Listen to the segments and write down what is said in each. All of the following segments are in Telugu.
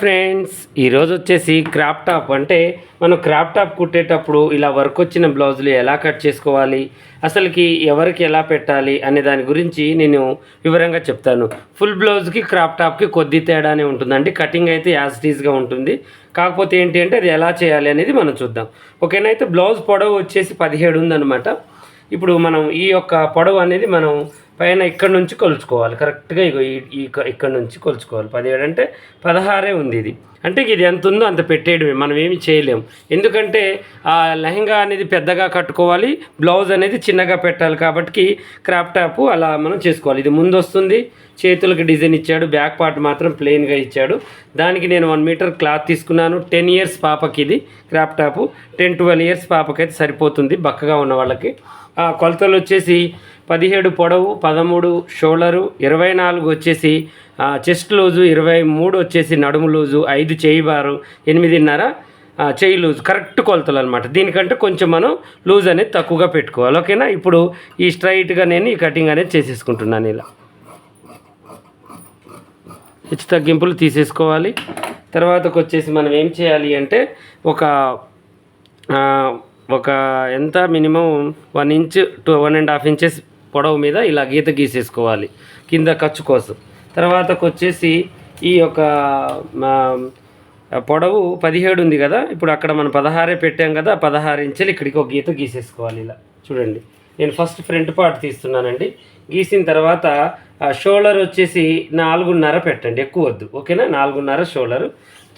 ఫ్రెండ్స్ ఈరోజు వచ్చేసి క్రాప్ టాప్. అంటే మనం క్రాప్ టాప్ కుట్టేటప్పుడు ఇలా వర్క్ వచ్చిన బ్లౌజులు ఎలా కట్ చేసుకోవాలి అసలుకి ఎవరికి ఎలా పెట్టాలి అనే దాని గురించి నేను వివరంగా చెప్తాను. ఫుల్ బ్లౌజ్కి క్రాప్ టాప్కి కొద్ది తేడానే ఉంటుందండి. కటింగ్ అయితే యాసిటీస్గా ఉంటుంది. కాకపోతే ఏంటి అంటే అది ఎలా చేయాలి అనేది మనం చూద్దాం. ఓకేనా? అయితే బ్లౌజ్ పొడవు వచ్చేసి పదిహేడు ఉందనమాట ఇప్పుడు మనం ఈ యొక్క పొడవు అనేది మనం పైన ఇక్కడ నుంచి కొలుచుకోవాలి. కరెక్ట్గా ఇగో ఈ ఇక్కడ నుంచి కొలుచుకోవాలి. పదిహేడు అంటే పదహారే ఉంది ఇది. అంటే ఇది ఎంత ఉందో అంత పెట్టేయడమే. మనం ఏమి చేయలేం. ఎందుకంటే ఆ లెహంగా అనేది పెద్దగా కట్టుకోవాలి. బ్లౌజ్ అనేది చిన్నగా పెట్టాలి కాబట్టి క్రాప్ టాప్ అలా మనం చేసుకోవాలి. ఇది ముందు వస్తుంది. చేతులకు డిజైన్ ఇచ్చాడు. బ్యాక్ పార్ట్ మాత్రం ప్లెయిన్గా ఇచ్చాడు. దానికి నేను వన్ మీటర్ క్లాత్ తీసుకున్నాను. టెన్ ఇయర్స్ పాపకి ఇది crop top. Ten twelve years పాపకైతే సరిపోతుంది బక్కగా ఉన్న వాళ్ళకి. ఆ కొలతలు వచ్చేసి పదిహేడు పొడవు పదమూడు షోల్డరు ఇరవై నాలుగు వచ్చేసి చెస్ట్ లూజు ఇరవై మూడు వచ్చేసి నడుము లూజు ఐదు చేయి బారు ఎనిమిదిన్నర చేయి లూజ్ కరెక్ట్ కొలతలు అనమాట దీనికంటే కొంచెం మనం లూజ్ అనేది తక్కువగా పెట్టుకోవాలి. ఓకేనా? ఇప్పుడు ఈ స్ట్రైట్గా నేను ఈ కటింగ్ అనేది చేసేసుకుంటున్నాను ఇలా. హెచ్చు తగ్గింపులు తీసేసుకోవాలి. తర్వాతకు వచ్చేసి మనం ఏం చేయాలి అంటే ఒక ఒక ఎంత minimum one inch to one and half inches పొడవు మీద ఇలా గీత గీసేసుకోవాలి కింద ఖర్చు కోసం. తర్వాతకు వచ్చేసి ఈ యొక్క మా, పొడవు పదిహేడు ఉంది కదా ఇప్పుడు అక్కడ మనం పదహారే పెట్టాం కదా పదహారు ఇంచులు ఇక్కడికి ఒక గీత గీసేసుకోవాలి ఇలా. చూడండి నేను ఫస్ట్ ఫ్రంట్ పార్ట్ తీస్తున్నానండి. గీసిన తర్వాత షోల్డర్ వచ్చేసి నాలుగున్నర పెట్టండి ఎక్కువ వద్దు ఓకేనా? నాలుగున్నర షోల్డర్.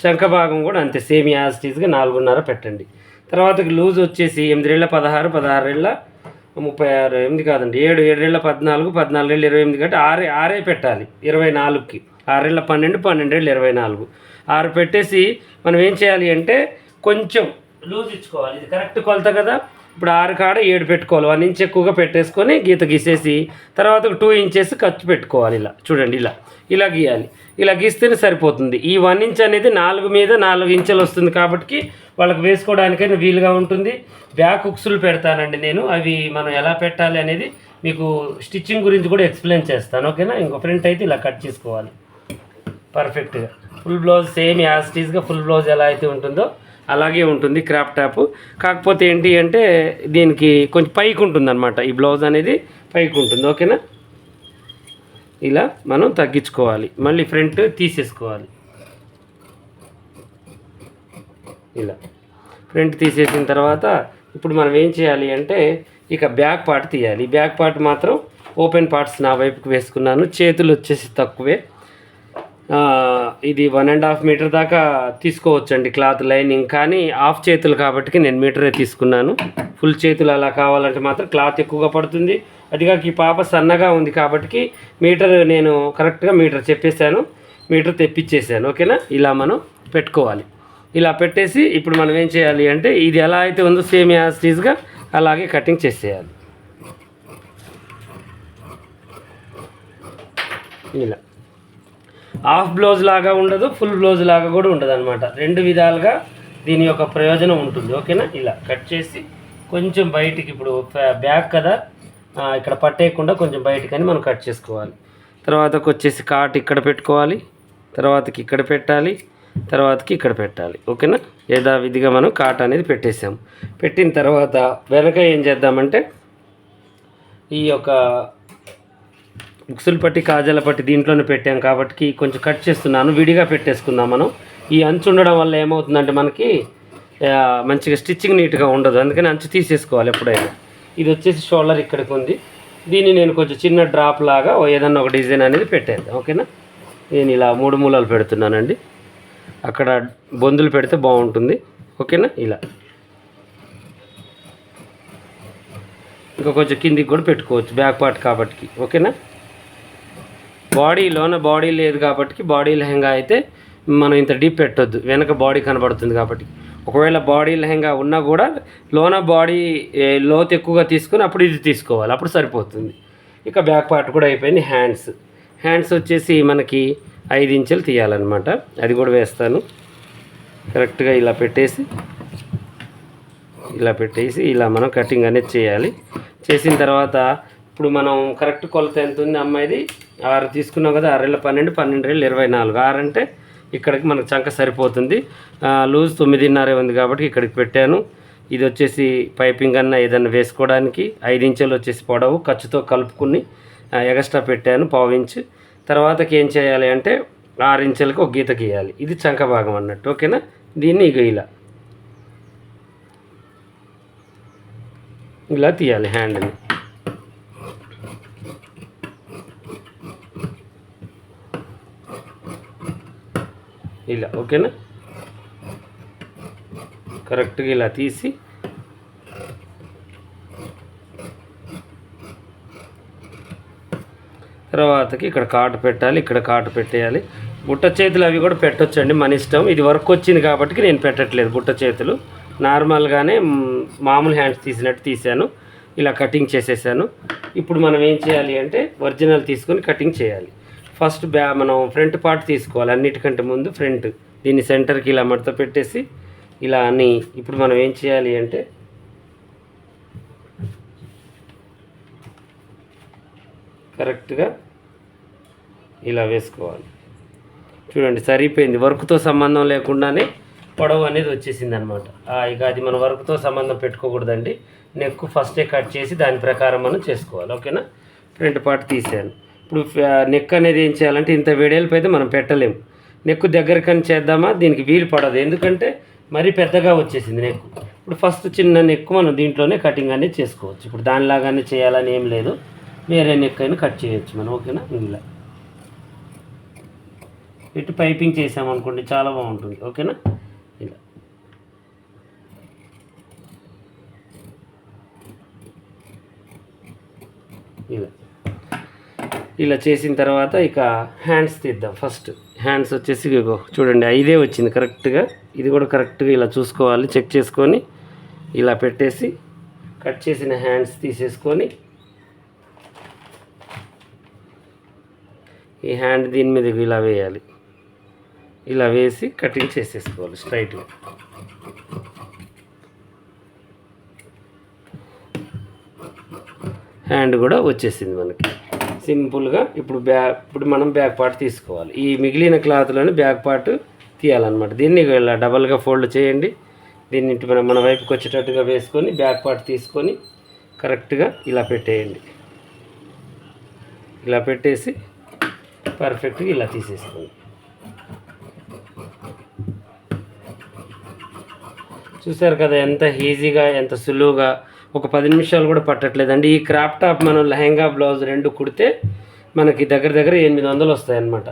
చంక భాగం కూడా అంతే సేమ్ యాజ్ టీజ్గా నాలుగున్నర పెట్టండి. తర్వాత లూజ్ వచ్చేసి ఎనిమిదిరేళ్ళ పదహారు పదహారేళ్ళ ముప్పై ఆరు ఎనిమిది కాదండి. ఏడు ఏడేళ్ళ పద్నాలుగు పద్నాలుగేళ్ళు ఇరవై ఎనిమిది కంటే ఆరే ఆరే పెట్టాలి. ఇరవై నాలుగుకి. ఆరేళ్ళ పన్నెండు పన్నెండేళ్ళు ఇరవై నాలుగు. ఆరు పెట్టేసి మనం ఏం చేయాలి అంటే కొంచెం లూజ్ ఇచ్చుకోవాలి. ఇది కరెక్ట్ కొలత కదా? ఇప్పుడు ఆరు కాడ ఏడు పెట్టుకోవాలి. వన్ ఇంచ్ ఎక్కువగా పెట్టేసుకొని గీత గీసేసి తర్వాత ఒక టూ ఇంచెస్ ఖర్చు పెట్టుకోవాలి ఇలా. చూడండి ఇలా. ఇలా గీయాలి. ఇలా గీస్తేనే సరిపోతుంది. ఈ వన్ ఇంచ్ అనేది నాలుగు మీద నాలుగు ఇంచులు వస్తుంది కాబట్టి వాళ్ళకి వేసుకోవడానికైనా వీలుగా ఉంటుంది. బ్యాక్ ఉక్సులు పెడతానండి నేను. అవి మనం ఎలా పెట్టాలి అనేది మీకు స్టిచ్చింగ్ గురించి కూడా ఎక్స్ప్లెయిన్ చేస్తాను. ఓకేనా? ఇంకో ఫ్రంట్ అయితే ఇలా కట్ చేసుకోవాలి. పర్ఫెక్ట్గా. ఫుల్ బ్లౌజ్ సేమ్ యాజ్ టీజ్గా ఫుల్ బ్లౌజ్ ఎలా అయితే ఉంటుందో అలాగే ఉంటుంది క్రాప్ టాప్. కాకపోతే ఏంటి అంటే దీనికి కొంచెం పైకి ఉంటుంది అనమాట ఈ బ్లౌజ్ అనేది పైకి ఉంటుంది. ఓకేనా? ఇలా మనం తగ్గించుకోవాలి. మళ్ళీ ఫ్రంట్ తీసేసుకోవాలి. ఇలా. ఫ్రంట్ తీసేసిన తర్వాత ఇప్పుడు మనం ఏం చేయాలి అంటే ఇక బ్యాక్ పార్ట్ తీయాలి. బ్యాక్ పార్ట్ మాత్రం ఓపెన్ పార్ట్స్ నా వైపుకి వేసుకున్నాను. చేతులు వచ్చేసి తక్కువే. ఇది వన్ అండ్ హాఫ్ మీటర్ దాకా తీసుకోవచ్చండి క్లాత్ లైనింగ్. కానీ హాఫ్ చేతులు కాబట్టి నేను మీటరే తీసుకున్నాను. ఫుల్ చేతులు అలా కావాలంటే మాత్రం క్లాత్ ఎక్కువగా పడుతుంది. అదిగాక ఈ పాప సన్నగా ఉంది కాబట్టి మీటర్ నేను కరెక్ట్గా మీటర్ చెప్పేశాను. మీటర్ తెప్పించేసాను ఓకేనా? ఇలా మనం పెట్టుకోవాలి. ఇలా పెట్టేసి ఇప్పుడు మనం ఏం చేయాలి అంటే ఇది ఎలా అయితే ఉందో సేమ్ యాజ్టీజ్గా అలాగే కటింగ్ చేసేయాలి. ఇలా. హాఫ్ బ్లౌజ్ లాగా ఉండదు ఫుల్ బ్లౌజ్ లాగా కూడా ఉండదు అనమాట రెండు విధాలుగా దీని యొక్క ప్రయోజనం ఉంటుంది. ఓకేనా? ఇలా కట్ చేసి కొంచెం బయటికి ఇప్పుడు ఫ్యా- బ్యాక్ కదా ఇక్కడ పట్టేయకుండా కొంచెం బయటికని మనం కట్ చేసుకోవాలి. తర్వాతకి వచ్చేసి కాట్ ఇక్కడ పెట్టుకోవాలి తర్వాతకి ఇక్కడ పెట్టాలి తర్వాతకి ఇక్కడ పెట్టాలి. ఓకేనా? యథావిధిగా మనం కాట్ అనేది పెట్టేసాము పెట్టిన తర్వాత వెనక ఏం చేద్దామంటే ఈ యొక్క ఉక్సులు పట్టి కాజాల పట్టి దీంట్లోనే పెట్టాం కాబట్టి కొంచెం కట్ చేస్తున్నాను. విడిగా పెట్టేసుకుందాం మనం. ఈ అంచు ఉండడం వల్ల ఏమవుతుందంటే మనకి మంచిగా స్టిచ్చింగ్ నీట్గా ఉండదు. అందుకని అంచు తీసేసుకోవాలి ఎప్పుడైనా. ఇది వచ్చేసి షోల్డర్ ఇక్కడికి ఉంది. దీన్ని నేను కొంచెం చిన్న డ్రాప్ లాగా ఏదన్నా ఒక డిజైన్ అనేది పెట్టేద్దాం. ఓకేనా? నేను ఇలా మూడు మూలలు పెడుతున్నానండి. అక్కడ బొందులు పెడితే బాగుంటుంది. ఓకేనా? ఇలా. ఇంకా కొంచెం కిందికి కూడా పెట్టుకోవచ్చు. బ్యాక్ పార్ట్ కాబట్టి ఓకేనా? బాడీలోన బాడీ లేదు కాబట్టి బాడీ లెహంగా అయితే మనం ఇంత డీప్ పెట్టొద్దు. వెనక బాడీ కనబడుతుంది కాబట్టి. ఒకవేళ బాడీ లెహంగా ఉన్నా కూడా లోన బాడీ లోతు ఎక్కువగా తీసుకుని అప్పుడు ఇది తీసుకోవాలి. అప్పుడు సరిపోతుంది. ఇక బ్యాక్ పార్ట్ కూడా అయిపోయింది. హ్యాండ్స్. హ్యాండ్స్ వచ్చేసి మనకి ఐదు ఇంచులు తీయాలన్నమాట. అది కూడా వేస్తాను. కరెక్ట్గా ఇలా పెట్టేసి ఇలా పెట్టేసి ఇలా మనం కటింగ్ అనేది చేయాలి. చేసిన తర్వాత ఇప్పుడు మనం కరెక్ట్ కొలత ఎంత ఉంది అమ్మాయిది? ఆరు తీసుకున్నాం కదా ఆరేళ్ళ పన్నెండు పన్నెండు ఏళ్ళు ఇరవై నాలుగు. ఆరు అంటే ఇక్కడికి మనకు చంక సరిపోతుంది. లూజ్ తొమ్మిదిన్నర ఉంది కాబట్టి ఇక్కడికి పెట్టాను. ఇది వచ్చేసి పైపింగ్ అన్న ఏదన్నా వేసుకోవడానికి ఐదు ఇంచులు వచ్చేసి పొడవు ఖర్చుతో కలుపుకుని ఎగస్ట్రా పెట్టాను పావు ఇంచు. తర్వాతకి ఏం చేయాలి అంటే ఆరు ఇంచులకి ఒక గీత గీయాలి. ఇది చంక భాగం అన్నట్టు ఓకేనా? దీన్ని ఇక ఇలా. ఇలా తీయాలి హ్యాండ్ని. ఇలా ఓకేనా? కరెక్ట్గా ఇలా తీసి. తర్వాతకి ఇక్కడ కాటు పెట్టాలి ఇక్కడ కాటు పెట్టేయాలి. బుట్ట చేతులు అవి కూడా పెట్టొచ్చండి మన ఇష్టం. ఇది వర్క్ వచ్చింది కాబట్టి నేను పెట్టట్లేదు బుట్ట చేతులు. నార్మల్గానే మామూలు హ్యాండ్స్ తీసినట్టు తీసాను ఇలా కటింగ్ చేసేసాను. ఇప్పుడు మనం ఏం చేయాలి అంటే ఒరిజినల్ తీసుకొని కటింగ్ చేయాలి. ఫస్ట్ బ్యా మనం ఫ్రంట్ పార్ట్ తీసుకోవాలి. అన్నిటికంటే ముందు ఫ్రంట్. దీన్ని సెంటర్కి ఇలా మడత పెట్టేసి ఇలా అని ఇప్పుడు మనం ఏం చేయాలి అంటే కరెక్ట్గా ఇలా వేసుకోవాలి. చూడండి సరిపోయింది. వర్క్తో సంబంధం లేకుండానే పొడవు అనేది వచ్చేసింది అనమాట ఇక అది మన వర్క్తో సంబంధం పెట్టుకోకూడదండి. నెక్ ఫస్టే కట్ చేసి దాని ప్రకారం మనం చేసుకోవాలి. ఓకేనా? ఫ్రంట్ పార్ట్ తీసాను. ఇప్పుడు నెక్ అనేది ఏం చేయాలంటే ఇంత వెడల్పు అయితే మనం పెట్టలేము నెక్ దగ్గరకని చేద్దామా? దీనికి వీలు పడదు. ఎందుకంటే మరీ పెద్దగా వచ్చేసింది నెక్. ఇప్పుడు ఫస్ట్ చిన్న నెక్ మనం దీంట్లోనే కటింగ్ అనేది చేసుకోవచ్చు. ఇప్పుడు దానిలాగానే చేయాలని ఏం లేదు. వేరే నెక్ అయినా కట్ చేయొచ్చు మనం ఓకేనా? ఇలా ఇటు పైపింగ్ చేసామనుకోండి చాలా బాగుంటుంది. ఓకేనా? ఇలా. ఇలా. ఇలా చేసిన తర్వాత ఇక హ్యాండ్స్ తీద్దాం. ఫస్ట్ హ్యాండ్స్ వచ్చేసి చూడండి ఐదే వచ్చింది కరెక్ట్గా ఇది కూడా కరెక్ట్గా ఇలా చూసుకోవాలి చెక్ చేసుకొని ఇలా పెట్టేసి కట్ చేసిన హ్యాండ్స్ తీసేసుకొని ఈ హ్యాండ్ దీని మీద ఇలా వేయాలి. ఇలా వేసి కటింగ్ చేసేసుకోవాలి స్ట్రైట్గా హ్యాండ్ కూడా వచ్చేసింది మనకి. సింపుల్గా ఇప్పుడు బ్యాక్ ఇప్పుడు మనం బ్యాక్ పార్ట్ తీసుకోవాలి. ఈ మిగిలిన క్లాత్లోని బ్యాక్ పార్ట్ తీయాలన్నమాట. దీన్ని ఇలా డబల్గా ఫోల్డ్ చేయండి. దీన్ని మన మన వైపుకి వచ్చేటట్టుగా వేసుకొని బ్యాక్ పార్ట్ తీసుకొని కరెక్ట్గా ఇలా పెట్టేయండి. ఇలా పెట్టేసి పర్ఫెక్ట్గా ఇలా తీసేసుకోండి. చూసారు కదా ఎంత ఈజీగా ఎంత సులువుగా ఒక పది నిమిషాలు కూడా పట్టట్లేదండి. ఈ క్రాప్ టాప్ మనం లెహంగా బ్లౌజ్ రెండు కుడితే మనకి దగ్గర దగ్గర ఎనిమిది వందలు వస్తాయన్నమాట.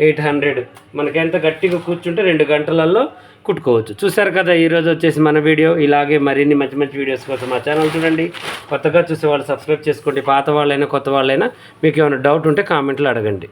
Eight hundred. మనకి ఎంత గట్టిగా కూర్చుంటే రెండు గంటలలో కుట్టుకోవచ్చు. చూసారు కదా ఈరోజు వచ్చేసి మన వీడియో. ఇలాగే మరిన్ని మంచి మంచి వీడియోస్ కోసం మా ఛానల్ చూడండి. కొత్తగా చూసే వాళ్ళు సబ్స్క్రైబ్ చేసుకోండి. పాత వాళ్ళైనా కొత్త వాళ్ళైనా మీకు ఏమైనా డౌట్ ఉంటే కామెంట్లో అడగండి.